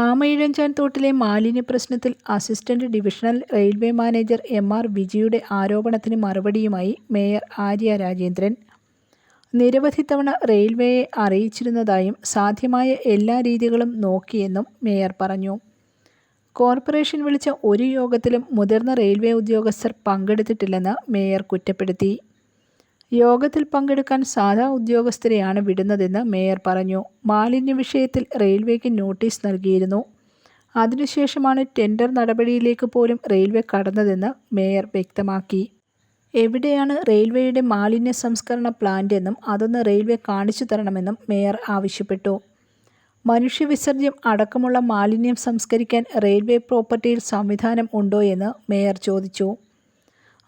ആമയിഴഞ്ചാൻ തോട്ടിലെ മാലിന്യ പ്രശ്നത്തിൽ assistant divisional railway manager M R വിജിയുടെ ആരോപണത്തിന് മറുപടിയുമായി മേയർ ആര്യ രാജേന്ദ്രൻ. നിരവധി തവണ റെയിൽവേയെ അറിയിച്ചിരുന്നതായും സാധ്യമായ എല്ലാ രീതികളും നോക്കിയെന്നും മേയർ പറഞ്ഞു. കോർപ്പറേഷൻ വിളിച്ച ഒരു യോഗത്തിലും മുതിർന്ന റെയിൽവേ ഉദ്യോഗസ്ഥർ പങ്കെടുത്തിട്ടില്ലെന്ന് മേയർ കുറ്റപ്പെടുത്തി. യോഗത്തിൽ പങ്കെടുക്കാൻ സാധാ ഉദ്യോഗസ്ഥരെയാണ് വിടുന്നതെന്ന് മേയർ പറഞ്ഞു. മാലിന്യ വിഷയത്തിൽ റെയിൽവേക്ക് നോട്ടീസ് നൽകിയിരുന്നു. അതിനുശേഷമാണ് ടെൻഡർ നടപടിയിലേക്ക് പോലും റെയിൽവേ കടന്നതെന്ന് മേയർ വ്യക്തമാക്കി. എവിടെയാണ് റെയിൽവേയുടെ മാലിന്യ സംസ്കരണ പ്ലാന്റ് എന്നും അതൊന്ന് റെയിൽവേ കാണിച്ചു തരണമെന്നും മേയർ ആവശ്യപ്പെട്ടു. മനുഷ്യവിസർജ്യം അടക്കമുള്ള മാലിന്യം സംസ്കരിക്കാൻ റെയിൽവേ പ്രോപ്പർട്ടിയിൽ സംവിധാനം ഉണ്ടോയെന്ന് മേയർ ചോദിച്ചു.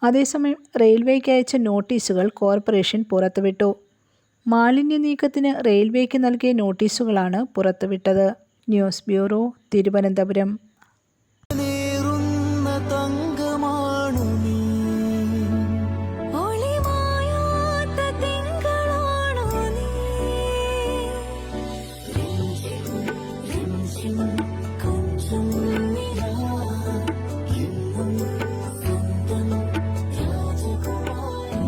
അതേസമയം റെയിൽവേക്ക് അയച്ച നോട്ടീസുകൾ കോർപ്പറേഷൻ പുറത്തുവിട്ടു. മാലിന്യ നീക്കത്തിന് റെയിൽവേക്ക് നൽകിയ നോട്ടീസുകളാണ് പുറത്തുവിട്ടത്. News bureau Thiruvananthapuram. Thank തങ്കമാണു